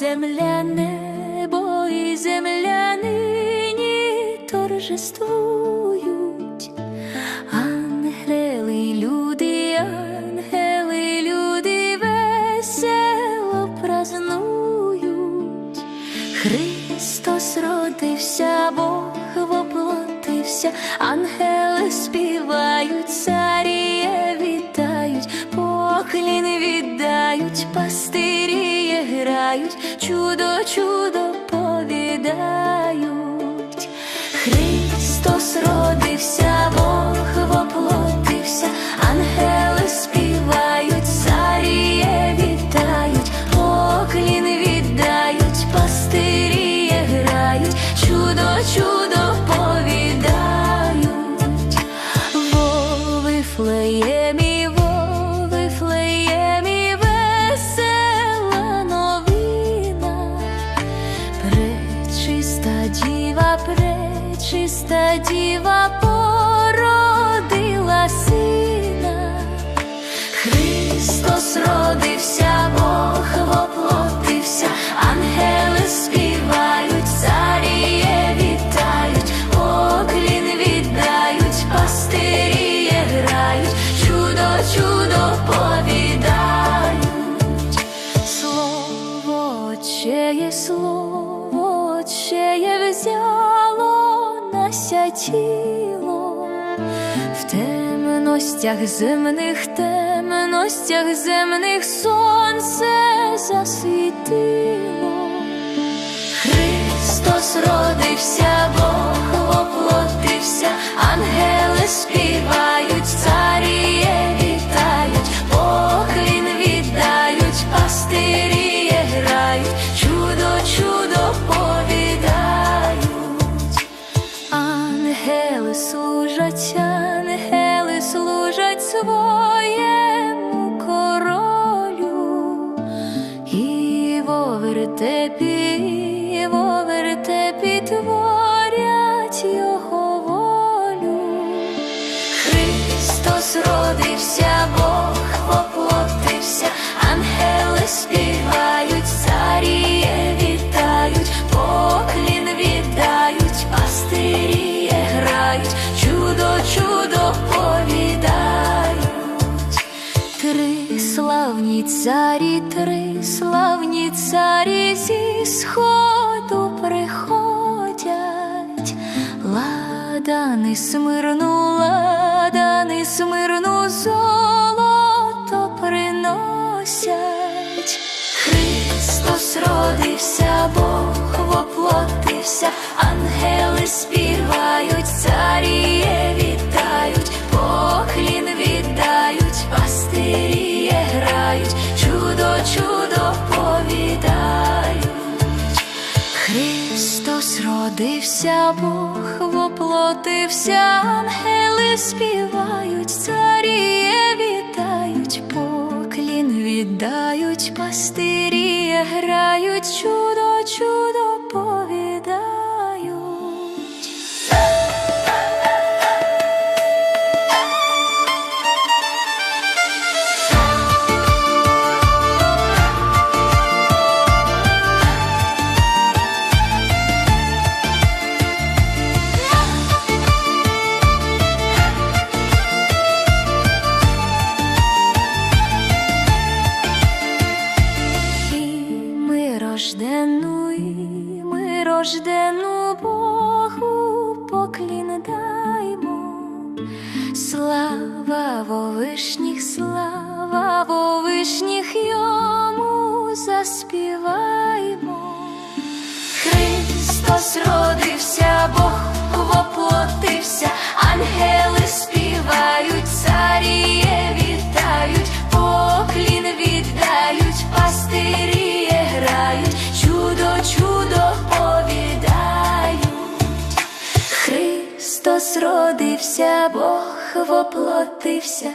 земля, небо і земля нині торжествують. Ангели, люди, ангели, люди весело празнують. Христос родився, Бог воплотився, ангели співають, царіє вітають, поклін віддають, пастирі грають, чудо, чудо повідають. Христос родився, Бог воплотився, ангели співають, царіє вітають, поклін віддають, пастирі грають, чудо, чудо нася тіло в темностях земних, темностях земних сонце засвітило. Христос родився, служать, ангели служать своєму королю, і во царі, три славні царі зі сходу приходять, ладани смирну, ладани смирну золото приносять. Христос родився, Бог воплотився, ангели співають, Христос родився, Бог воплотився, ангели співають, царіє вітають, поклін віддають, пастирі грають, чудо, чудо повідають. Рождену Богу поклін даймо. Слава во вишніх, слава во вишніх йому заспіваймо. Христос родився, Бог Христос родився, Бог воплотився,